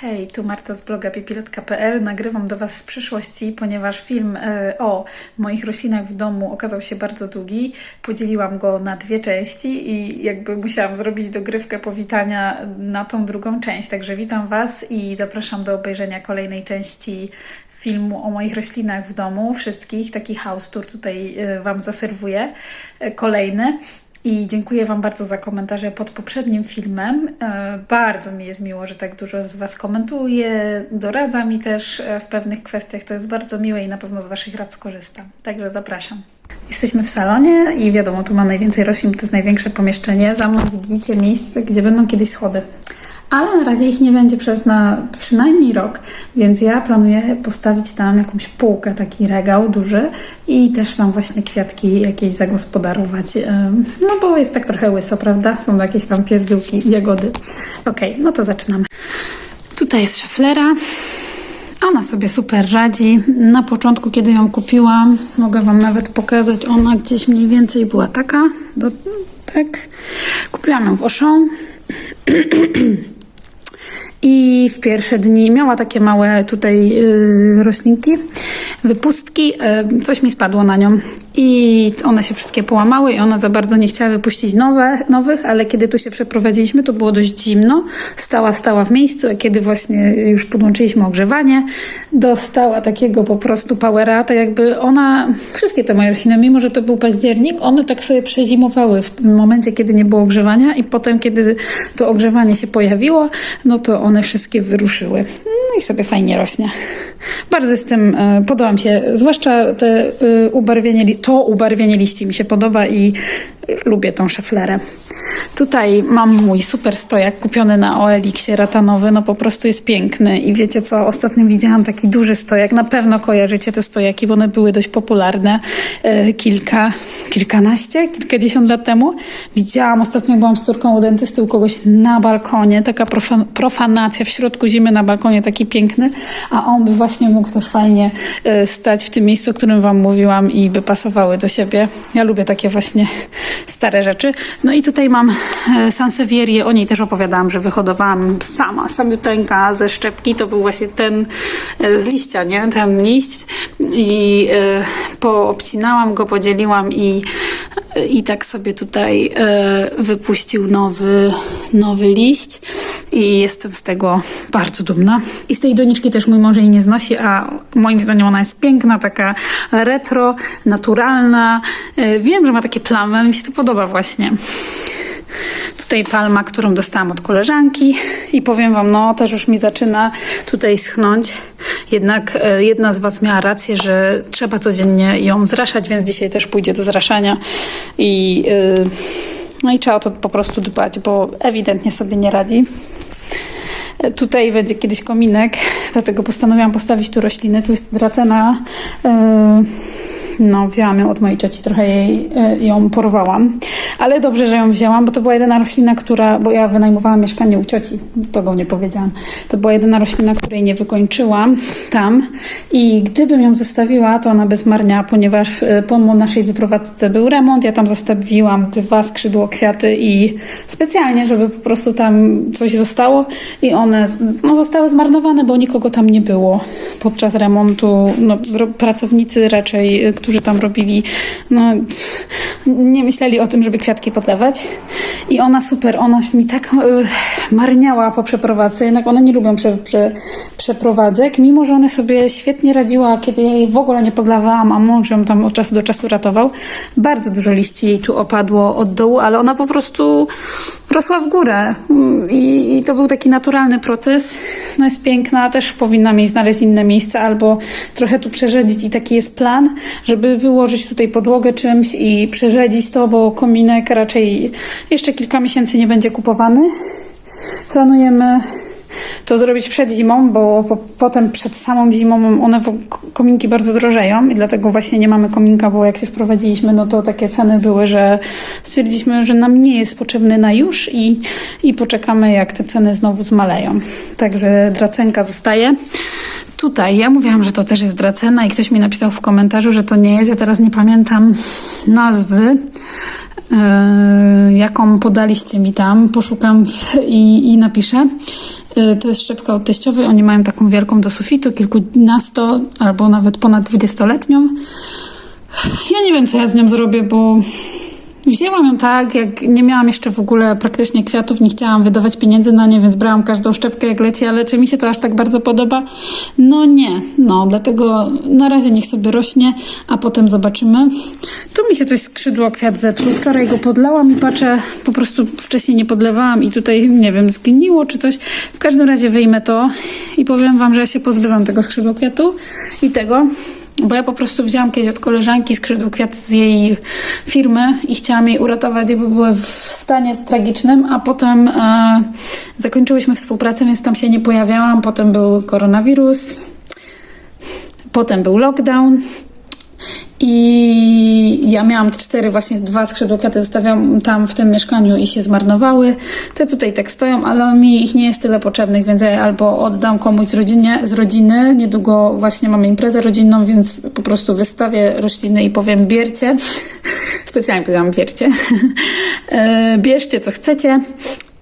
Hej, tu Marta z bloga pipilotka.pl. Nagrywam do Was z przyszłości, ponieważ film e, o moich roślinach w domu okazał się bardzo długi. Podzieliłam go na dwie części i jakby musiałam zrobić dogrywkę powitania na tą drugą część. Także witam Was i zapraszam do obejrzenia kolejnej części filmu o moich roślinach w domu, wszystkich. Taki house tour tutaj e, Wam zaserwuję. E, Kolejny. I dziękuję Wam bardzo za komentarze pod poprzednim filmem. E, Bardzo mi jest miło, że tak dużo z Was komentuje, doradza mi też e, w pewnych kwestiach. To jest bardzo miłe i na pewno z Waszych rad skorzystam. Także zapraszam. Jesteśmy w salonie i wiadomo, tu mam najwięcej roślin, to jest największe pomieszczenie. Za mną widzicie miejsce, gdzie będą kiedyś schody. Ale na razie ich nie będzie przez na przynajmniej rok, więc ja planuję postawić tam jakąś półkę, taki regał duży i też tam właśnie kwiatki jakieś zagospodarować. No bo jest tak trochę łyso, prawda? Są jakieś tam pierdółki, jagody. Okej, no to zaczynamy. Tutaj jest szaflera. Ona sobie super radzi. Na początku, kiedy ją kupiłam, mogę Wam nawet pokazać, ona gdzieś mniej więcej była taka. Do, tak. Kupiłam ją w Auchan. I w pierwsze dni miała takie małe tutaj y, roślinki, wypustki. Y, coś mi spadło na nią i one się wszystkie połamały i ona za bardzo nie chciała wypuścić nowe, nowych, ale kiedy tu się przeprowadziliśmy, to było dość zimno. Stała, stała w miejscu, a kiedy właśnie już podłączyliśmy ogrzewanie, dostała takiego po prostu powera, tak jakby ona, wszystkie te moje rośliny, mimo że to był październik, one tak sobie przezimowały w tym momencie, kiedy nie było ogrzewania i potem, kiedy to ogrzewanie się pojawiło, no to one wszystkie wyruszyły. No i sobie fajnie rośnie. Bardzo jestem, e, się, zwłaszcza te e, ubarwienie, to ubarwienie liści mi się podoba i lubię tą szeflerę. Tutaj mam mój super stojak kupiony na OLX-ie ratanowy, no po prostu jest piękny i wiecie co, ostatnio widziałam taki duży stojak, na pewno kojarzycie te stojaki, bo one były dość popularne e, kilka, kilkanaście, kilkadziesiąt lat temu. Widziałam, ostatnio byłam z córką u dentysty u kogoś na balkonie, taka profan- profanacja w środku zimy na balkonie, taki piękny, a on by właśnie mógł też fajnie e, stać w tym miejscu, o którym wam mówiłam i by pasowały do siebie. Ja lubię takie właśnie stare rzeczy. No i tutaj mam e, Sansevierię, o niej też opowiadałam, że wyhodowałam sama, samiuteńka ze szczepki, to był właśnie ten e, z liścia, nie? Ten liść i e, poobcinałam go, podzieliłam i, i tak sobie tutaj wypuścił nowy, nowy liść i jestem z tego bardzo dumna. I z tej doniczki też mój mąż jej nie znosi, a moim zdaniem ona jest piękna, taka retro, naturalna. E, Wiem, że ma takie plamy, mi się to podoba właśnie. Tutaj palma, którą dostałam od koleżanki i powiem Wam, no też już mi zaczyna tutaj schnąć. Jednak e, jedna z Was miała rację, że trzeba codziennie ją zraszać, więc dzisiaj też pójdzie do zraszania i, e, no i trzeba o to po prostu dbać, bo ewidentnie sobie nie radzi. E, Tutaj będzie kiedyś kominek, dlatego postanowiłam postawić tu rośliny. Tu jest dracena. e, No, wzięłam ją od mojej cioci, trochę jej, e, ją porwałam. Ale dobrze, że ją wzięłam, bo to była jedyna roślina, która. Bo ja wynajmowałam mieszkanie u cioci, tego nie powiedziałam. To była jedyna roślina, której nie wykończyłam tam. I gdybym ją zostawiła, to ona by zmarniała, ponieważ e, po naszej wyprowadzce był remont. Ja tam zostawiłam dwa skrzydło kwiaty i specjalnie, żeby po prostu tam coś zostało i one no, zostały zmarnowane, bo nikogo tam nie było podczas remontu. No, pracownicy raczej, y, którzy tam robili, no, nie myśleli o tym, żeby kwiatki podlewać. I ona super, ona mi tak y, marniała po przeprowadzce, jednak one nie lubią prze, prze, przeprowadzek, mimo że one sobie świetnie radziła, kiedy ja jej w ogóle nie podlewałam, a mąż ją tam od czasu do czasu ratował. Bardzo dużo liści jej tu opadło od dołu, ale ona po prostu rosła w górę i, i to był taki naturalny proces. No jest piękna, też powinna mieć znaleźć inne miejsce albo trochę tu przerzedzić i taki jest plan, żeby wyłożyć tutaj podłogę czymś i przerzedzić to, bo kominek raczej jeszcze kilka miesięcy nie będzie kupowany. Planujemy to zrobić przed zimą, bo po, potem przed samą zimą one kominki bardzo drożeją i dlatego właśnie nie mamy kominka, bo jak się wprowadziliśmy, no to takie ceny były, że stwierdziliśmy, że nam nie jest potrzebny na już i, i poczekamy jak te ceny znowu zmaleją. Także dracenka zostaje. Tutaj ja mówiłam, że to też jest dracena i ktoś mi napisał w komentarzu, że to nie jest. Ja teraz nie pamiętam nazwy. e, jaką podaliście mi tam. Poszukam i, i napiszę. E, To jest szczepka od teściowej. Oni mają taką wielką do sufitu, kilkunasto albo nawet ponad dwudziestoletnią. Ja nie wiem, co ja z nią zrobię, bo wzięłam ją tak, jak nie miałam jeszcze w ogóle praktycznie kwiatów, nie chciałam wydawać pieniędzy na nie, więc brałam każdą szczepkę jak leci, ale czy mi się to aż tak bardzo podoba? No nie, no dlatego na razie niech sobie rośnie, a potem zobaczymy. Tu mi się coś skrzydło kwiat zepsuł. Wczoraj go podlałam i patrzę, po prostu wcześniej nie podlewałam i tutaj, nie wiem, zgniło czy coś. W każdym razie wyjmę to i powiem wam, że ja się pozbywam tego skrzydła kwiatu i tego. Bo ja po prostu wzięłam kiedyś od koleżanki skrzydło kwiat z jej firmy i chciałam jej uratować, bo były w stanie tragicznym, a potem e, zakończyłyśmy współpracę, więc tam się nie pojawiałam. Potem był koronawirus, potem był lockdown. I ja miałam te cztery, właśnie dwa skrzydłokwiaty zostawiam tam w tym mieszkaniu i się zmarnowały. Te tutaj tak stoją, ale mi ich nie jest tyle potrzebnych, więc ja albo oddam komuś z, rodzinie, z rodziny. Niedługo właśnie mamy imprezę rodzinną, więc po prostu wystawię rośliny i powiem biercie. Specjalnie powiedziałam biercie. E, Bierzcie co chcecie.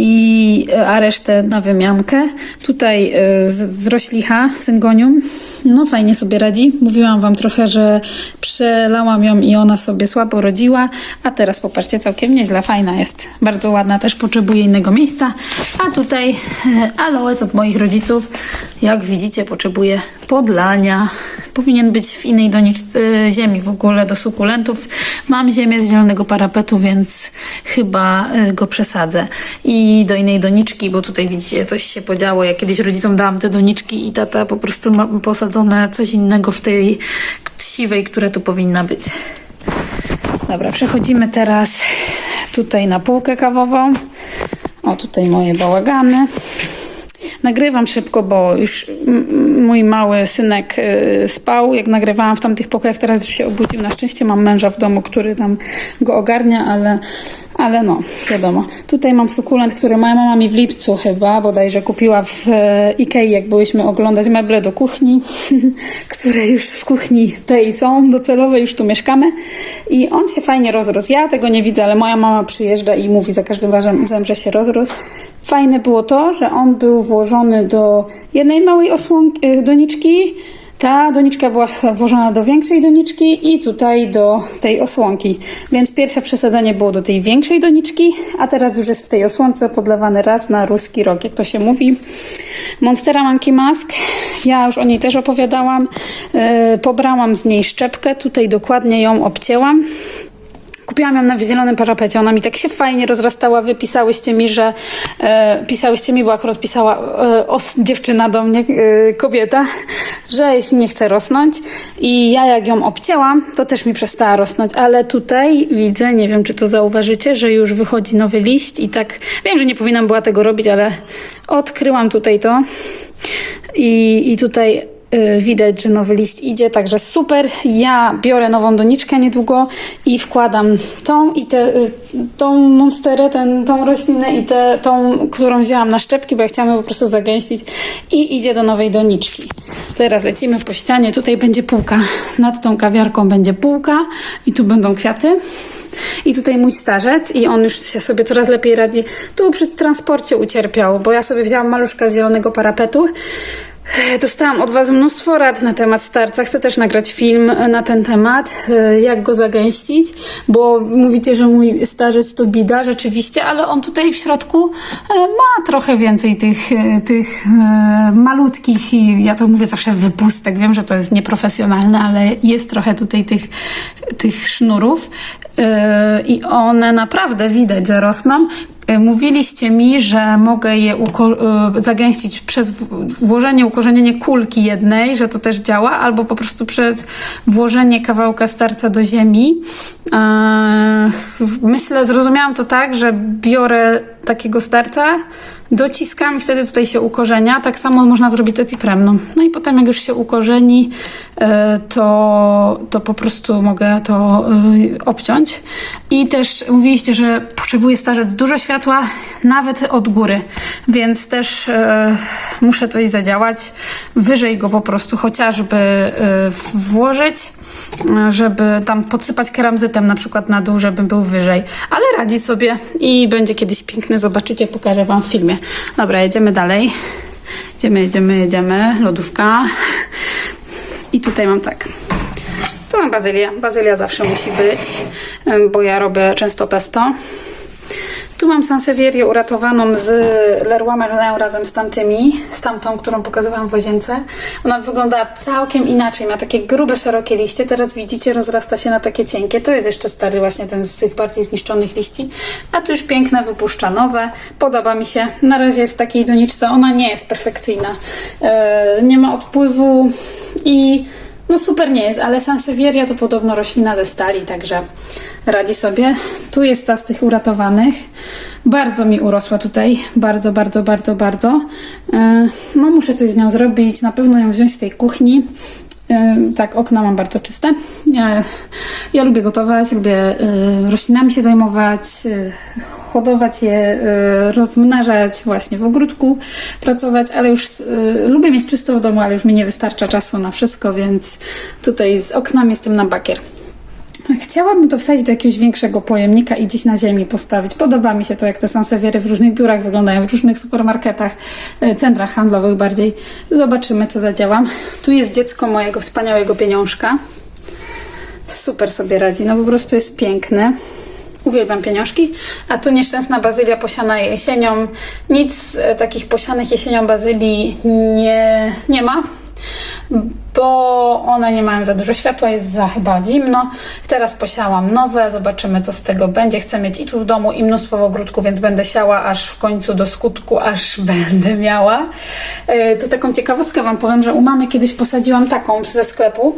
I, a resztę na wymiankę. Tutaj y, z, z roślicha, syngonium. No fajnie sobie radzi. Mówiłam wam trochę, że przelałam ją i ona sobie słabo rodziła, a teraz popatrzcie, całkiem nieźle, fajna jest. Bardzo ładna, też potrzebuje innego miejsca. A tutaj aloes od moich rodziców, jak widzicie, potrzebuje podlania. Powinien być w innej doniczce ziemi w ogóle do sukulentów. Mam ziemię z zielonego parapetu, więc chyba e, go przesadzę. I do innej doniczki, bo tutaj widzicie, coś się podziało. Ja kiedyś rodzicom dałam te doniczki i tata po prostu ma posadzone coś innego w tej siwej, która tu powinna być. Dobra, przechodzimy teraz tutaj na półkę kawową. O, tutaj moje bałagany. Nagrywam szybko, bo już mój mały synek y, spał, jak nagrywałam w tamtych pokojach, teraz już się obudził. Na szczęście mam męża w domu, który tam go ogarnia, ale, ale no, wiadomo. Tutaj mam sukulent, który moja mama mi w lipcu chyba bodajże kupiła w e, Ikei, jak byłyśmy oglądać meble do kuchni, które już w kuchni tej są docelowe, już tu mieszkamy. I on się fajnie rozrósł. Ja tego nie widzę, ale moja mama przyjeżdża i mówi za każdym razem, że się rozrósł. Fajne było to, że on był włożony do jednej małej osłonki, y, doniczki. Ta doniczka była włożona do większej doniczki i tutaj do tej osłonki. Więc pierwsze przesadzenie było do tej większej doniczki, a teraz już jest w tej osłonce podlewany raz na ruski rok, jak to się mówi. Monstera Monkey Mask. Ja już o niej też opowiadałam. Yy, pobrałam z niej szczepkę, tutaj dokładnie ją obcięłam. Kupiłam ją na zielonym parapecie. Ona mi tak się fajnie rozrastała. Wy pisałyście mi, że e, pisałyście mi, bo akurat pisała e, os, dziewczyna do mnie, e, kobieta, że nie chce rosnąć. I ja jak ją obcięłam, to też mi przestała rosnąć. Ale tutaj widzę, nie wiem czy to zauważycie, że już wychodzi nowy liść i tak, wiem, że nie powinnam była tego robić, ale odkryłam tutaj to. I, i tutaj widać, że nowy liść idzie, także super. Ja biorę nową doniczkę niedługo i wkładam tą i tę y, tą monsterę, ten, tą roślinę i tę, tą, którą wzięłam na szczepki, bo ja chciałam ją po prostu zagęścić i idzie do nowej doniczki. Teraz lecimy po ścianie, tutaj będzie półka. Nad tą kawiarką będzie półka i tu będą kwiaty. I tutaj mój starzec i on już się sobie coraz lepiej radzi. Tu przy transporcie ucierpiał, bo ja sobie wzięłam maluszka z zielonego parapetu. E, Dostałam od Was mnóstwo rad na temat starca. Chcę też nagrać film na ten temat, e, jak go zagęścić, bo mówicie, że mój starzec to bida, rzeczywiście, ale on tutaj w środku e, ma trochę więcej tych, e, tych e, malutkich i ja to mówię zawsze wypustek. Wiem, że to jest nieprofesjonalne, ale jest trochę tutaj tych, tych sznurów e, i one naprawdę widać, że rosną. E, Mówiliście mi, że mogę je e, zagęścić przez włożenie, ukorzenienie kulki jednej, że to też działa, albo po prostu przez włożenie kawałka starca do ziemi. Myślę, zrozumiałam to tak, że biorę takiego starca, dociskam wtedy tutaj się ukorzenia. Tak samo można zrobić z epipremną. No i potem jak już się ukorzeni, e, to, to po prostu mogę to e, obciąć. I też mówiliście, że potrzebuje starzec dużo światła. Nawet od góry, więc też e, muszę coś zadziałać, wyżej go po prostu chociażby e, włożyć, e, żeby tam podsypać keramzytem na przykład na dół, żeby był wyżej, ale radzi sobie i będzie kiedyś piękny, zobaczycie, pokażę Wam w filmie. Dobra, jedziemy dalej. Jedziemy, jedziemy, jedziemy. Lodówka. I tutaj mam tak. Tu mam bazylię. Bazylia zawsze musi być, em, bo ja robię często pesto. Tu mam Sansevierię uratowaną z Leroy Merlin razem z tamtymi, z tamtą, którą pokazywałam w łazience. Ona wygląda całkiem inaczej, ma takie grube, szerokie liście. Teraz widzicie, rozrasta się na takie cienkie. To jest jeszcze stary właśnie ten z tych bardziej zniszczonych liści. A tu już piękne, wypuszcza nowe. Podoba mi się. Na razie jest w takiej doniczce. Ona nie jest perfekcyjna. Yy, nie ma odpływu i no super nie jest, ale Sansevieria to podobno roślina ze stali, także radzi sobie. Tu jest ta z tych uratowanych. Bardzo mi urosła tutaj. Bardzo, bardzo, bardzo, bardzo. Yy, No muszę coś z nią zrobić. Na pewno ją wziąć z tej kuchni. Yy, Tak, okna mam bardzo czyste. Ja, lubię gotować, lubię yy, roślinami się zajmować, yy, hodować je, rozmnażać właśnie w ogródku, pracować, ale już lubię mieć czysto w domu, ale już mi nie wystarcza czasu na wszystko, więc tutaj z oknami jestem na bakier. Chciałabym to wsadzić do jakiegoś większego pojemnika i gdzieś na ziemi postawić. Podoba mi się to, jak te sansewiery w różnych biurach wyglądają, w różnych supermarketach, e, centrach handlowych bardziej. Zobaczymy, co zadziałam. Tu jest dziecko mojego wspaniałego pieniążka. Super sobie radzi, no po prostu jest piękny. Uwielbiam pieniążki. A tu nieszczęsna bazylia posiana jesienią. Nic e, takich posianych jesienią bazylii nie, nie ma bo one nie mają za dużo światła, jest za chyba zimno. Teraz posiałam nowe, zobaczymy co z tego będzie. Chcę mieć i tu w domu, i mnóstwo w ogródku, więc będę siała aż w końcu do skutku, aż będę miała. E, To taką ciekawostkę Wam powiem, że u mamy kiedyś posadziłam taką ze sklepu,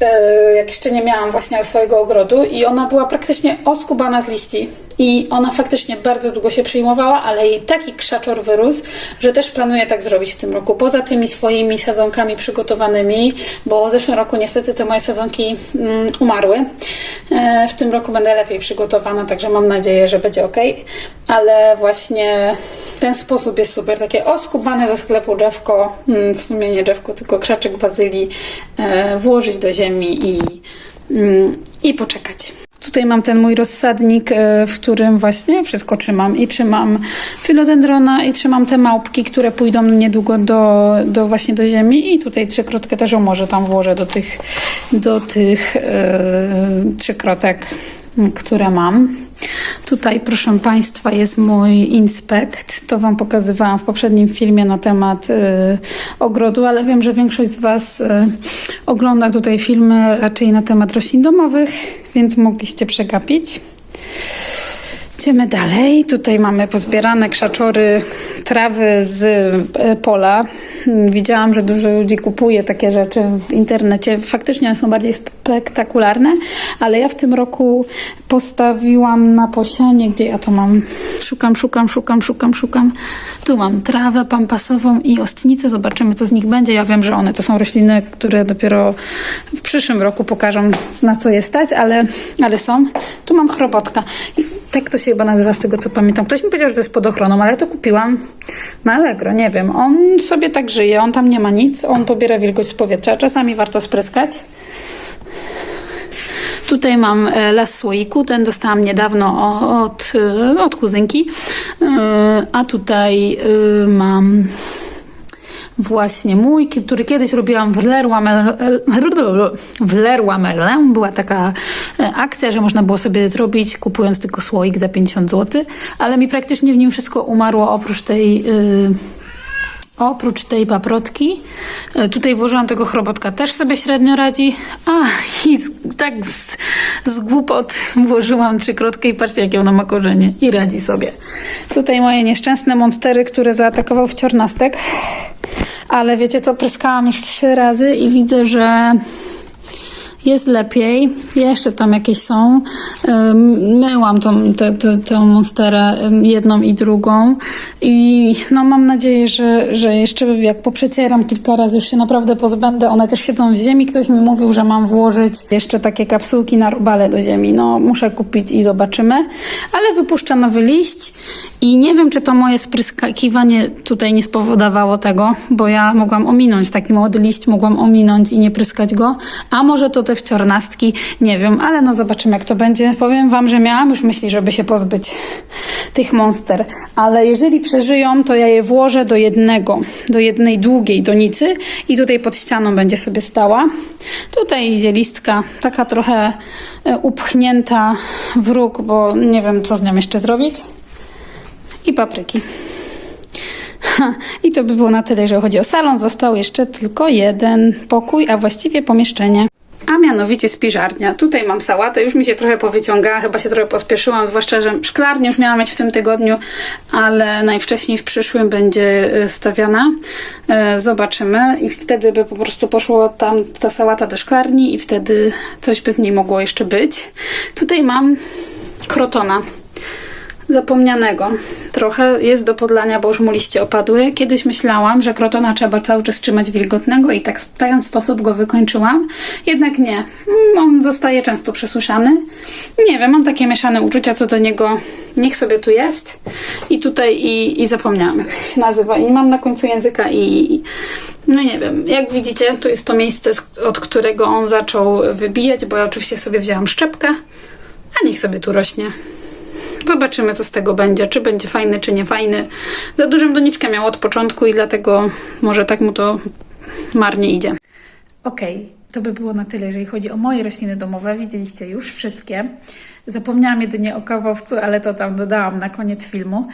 e, jak jeszcze nie miałam właśnie swojego ogrodu i ona była praktycznie oskubana z liści. I ona faktycznie bardzo długo się przyjmowała, ale jej taki krzaczor wyrósł, że też planuję tak zrobić w tym roku. Poza tymi swoimi sadzonkami przygotowanymi, bo w zeszłym roku niestety te moje sadzonki mm, umarły. E, w tym roku będę lepiej przygotowana, także mam nadzieję, że będzie ok. Ale właśnie ten sposób jest super. Takie oskubane ze sklepu drzewko, mm, w sumie nie drzewko, tylko krzaczek bazylii, e, włożyć do ziemi i, mm, i poczekać. Tutaj mam ten mój rozsadnik, e, w którym właśnie wszystko trzymam. I trzymam filodendrona, i trzymam te małpki, które pójdą niedługo do, do właśnie do ziemi. I tutaj trzykrotkę też może tam włożę do tych, do tych e, trzykrotek, które mam. Tutaj, proszę Państwa, jest mój inspekt. To Wam pokazywałam w poprzednim filmie na temat y, ogrodu, ale wiem, że większość z Was y, ogląda tutaj filmy raczej na temat roślin domowych, więc mogliście przegapić. Idziemy dalej. Tutaj mamy pozbierane krzaczory trawy z e, pola. Mm, Widziałam, że dużo ludzi kupuje takie rzeczy w internecie. Faktycznie one są bardziej spektakularne, ale ja w tym roku postawiłam na posianie, gdzie ja to mam. Szukam, szukam, szukam, szukam, szukam. Tu mam trawę pampasową i ostnicę. Zobaczymy, co z nich będzie. Ja wiem, że one to są rośliny, które dopiero w przyszłym roku pokażą, na co je stać, ale, ale są. Tu mam chrobotka. Tak to się chyba nazywa z tego, co pamiętam. Ktoś mi powiedział, że to jest pod ochroną, ale to kupiłam na Allegro, nie wiem. On sobie tak żyje, on tam nie ma nic, on pobiera wilgoć z powietrza. Czasami warto spryskać. Tutaj mam e, las słoiku, ten dostałam niedawno od, e, od kuzynki. E, A tutaj mam właśnie mój, który kiedyś robiłam w Leroy Merlin. Była taka e, akcja, że można było sobie zrobić kupując tylko słoik za 50 zł, ale mi praktycznie w nim wszystko umarło oprócz tej... y, Oprócz tej paprotki, e, tutaj włożyłam tego chrobotka, też sobie średnio radzi. A, i tak z, z głupot włożyłam trzykrotkę i patrzcie, jakie ona ma korzenie. I radzi sobie. Tutaj moje nieszczęsne monstery, które zaatakował wciornastek. Ale wiecie co, pryskałam już trzy razy i widzę, że Jest lepiej. Jeszcze tam jakieś są. Myłam tą, tę tę- tę monsterę jedną i drugą. I no mam nadzieję, że, że jeszcze jak poprzecieram kilka razy, już się naprawdę pozbędę. One też siedzą w ziemi. Ktoś mi mówił, że mam włożyć jeszcze takie kapsułki na robale do ziemi. No muszę kupić i zobaczymy. Ale wypuszcza nowy liść i nie wiem, czy to moje spryskakiwanie tutaj nie spowodowało tego, bo ja mogłam ominąć taki młody liść, mogłam ominąć i nie pryskać go, a może to te wciornastki, nie wiem, ale no zobaczymy jak to będzie. Powiem wam, że miałam już myśli, żeby się pozbyć tych monster, ale jeżeli przeżyją, to ja je włożę do jednego, do jednej długiej donicy i tutaj pod ścianą będzie sobie stała. Tutaj idzie listka, taka trochę e, upchnięta w róg, bo nie wiem co z nią jeszcze zrobić i papryki. I to by było na tyle, jeżeli chodzi o salon. Został jeszcze tylko jeden pokój, a właściwie pomieszczenie. A mianowicie spiżarnia. Tutaj mam sałatę, już mi się trochę powyciągała, chyba się trochę pospieszyłam, zwłaszcza, że szklarnię już miałam mieć w tym tygodniu, ale najwcześniej w przyszłym będzie y, stawiana. E, Zobaczymy i wtedy by po prostu poszło tam ta sałata do szklarni i wtedy coś by z niej mogło jeszcze być. Tutaj mam krotona zapomnianego. Trochę jest do podlania, bo już mu liście opadły. Kiedyś myślałam, że krotona trzeba cały czas trzymać wilgotnego i tak w ten sposób go wykończyłam. Jednak nie. Mm, On zostaje często przesuszany. Nie wiem, mam takie mieszane uczucia co do niego. Niech sobie tu jest. I tutaj i, i zapomniałam, jak się nazywa. I mam na końcu języka i... No nie wiem, jak widzicie, tu jest to miejsce, od którego on zaczął wybijać, bo ja oczywiście sobie wzięłam szczepkę, a niech sobie tu rośnie. Zobaczymy, co z tego będzie. Czy będzie fajny, czy nie fajny. Za dużą doniczkę miał od początku i dlatego może tak mu to marnie idzie. Okej, to by było na tyle, jeżeli chodzi o moje rośliny domowe. Widzieliście już wszystkie. Zapomniałam jedynie o kawowcu, ale to tam dodałam na koniec filmu.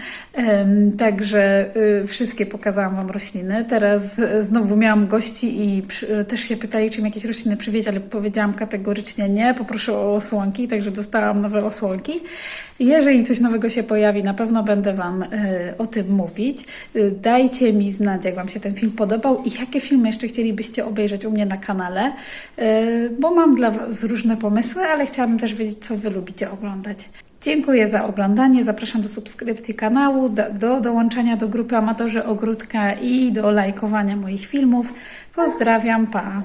Także y, wszystkie pokazałam Wam rośliny. Teraz y, znowu miałam gości i przy- też się pytali, czy mi jakieś rośliny przywieźć, ale powiedziałam kategorycznie nie. Poproszę o osłonki, także dostałam nowe osłonki. Jeżeli coś nowego się pojawi, na pewno będę Wam y, o tym mówić. Y, Dajcie mi znać, jak Wam się ten film podobał i jakie filmy jeszcze chcielibyście obejrzeć u mnie na kanale, y, bo mam dla Was różne pomysły, ale chciałabym też wiedzieć, co Wy lubicie oglądać. Dziękuję za oglądanie. Zapraszam do subskrypcji kanału, do, do dołączania do grupy Amatorzy Ogródka i do lajkowania moich filmów. Pozdrawiam, pa!